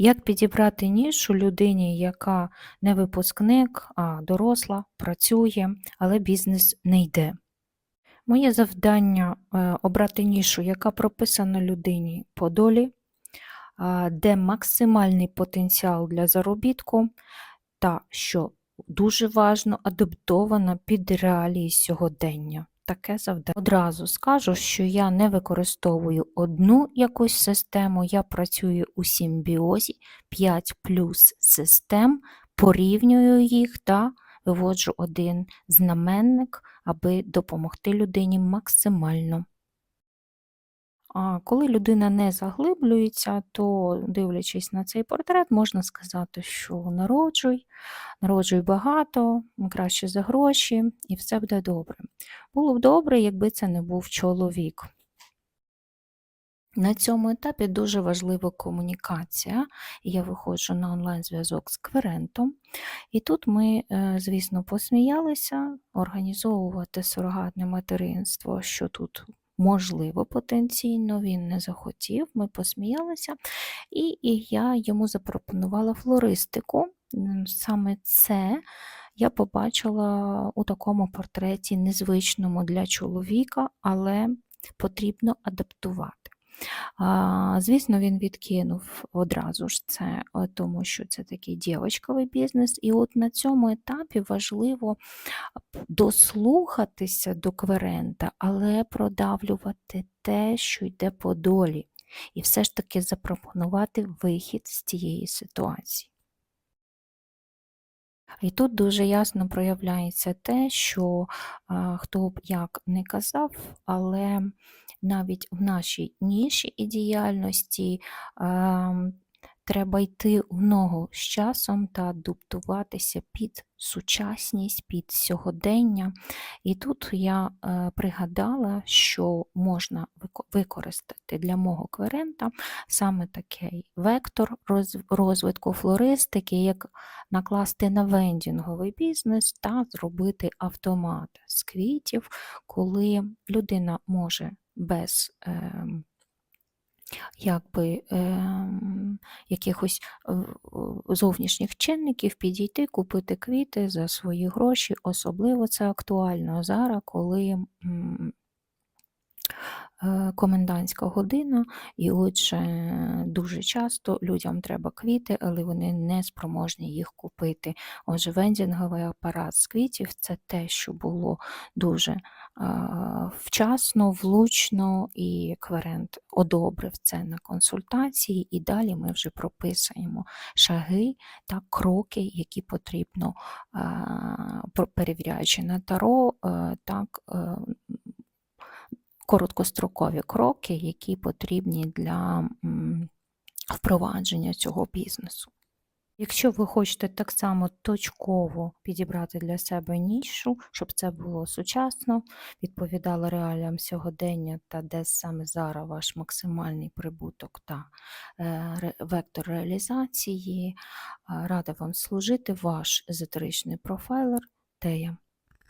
Як підібрати нішу людині, яка не випускник, а доросла, працює, але бізнес не йде? Моє завдання е, обрати нішу, яка прописана людині по долі, де максимальний потенціал для заробітку, та, що дуже важно, адаптована під реалії сьогодення. Таке завдання. Одразу скажу, що я не використовую одну якусь систему, я працюю у симбіозі 5 плюс систем, порівнюю їх та виводжу один знаменник, аби допомогти людині максимально. А коли людина не заглиблюється, то, дивлячись на цей портрет, можна сказати, що народжуй, народжуй багато, краще за гроші, і все буде добре. Було б добре, якби це не був чоловік. На цьому етапі дуже важлива комунікація. Я виходжу на онлайн-зв'язок з кверентом, і тут ми, е, звісно, посміялися організовувати сурогатне материнство, що тут можливо потенційно, він не захотів, ми посміялися, і, і я йому запропонувала флористику. Саме це я побачила у такому портреті незвичному для чоловіка, але потрібно адаптувати. Звісно, він відкинув одразу ж це, е, тому що це такий дівочковий бізнес. І от на цьому етапі важливо дослухатися до кверента, але продавлювати те, що йде по долі, і все ж таки запропонувати вихід з цієї ситуації. І тут дуже ясно проявляється те, що хто б як не казав, але навіть в нашій ніші і діяльності ем, треба йти в ногу з часом та адаптуватися під сучасність, під сьогодення. І тут я е, пригадала, що можна використати для мого кверента саме такий вектор розвитку флористики, як накласти на вендінговий бізнес та зробити автомат з квітів, коли людина може без е, якби, е, якихось е, е, зовнішніх чинників підійти, купити квіти за свої гроші. Особливо це актуально зараз, коли м, комендантська година, і отже, дуже часто людям треба квіти, але вони не спроможні їх купити. Отже, вендінговий апарат з квітів це те, що було дуже вчасно, влучно, і кверент одобрив це на консультації, і далі ми вже прописуємо шаги та кроки, які потрібно, перевіряючи на таро, е, так. Короткострокові кроки, які потрібні для впровадження цього бізнесу. Якщо ви хочете так само точково підібрати для себе нішу, щоб це було сучасно, відповідало реаліям сьогодення та де саме зараз ваш максимальний прибуток та е, вектор реалізації, е, рада вам служити, ваш езотеричний профайлер Тея.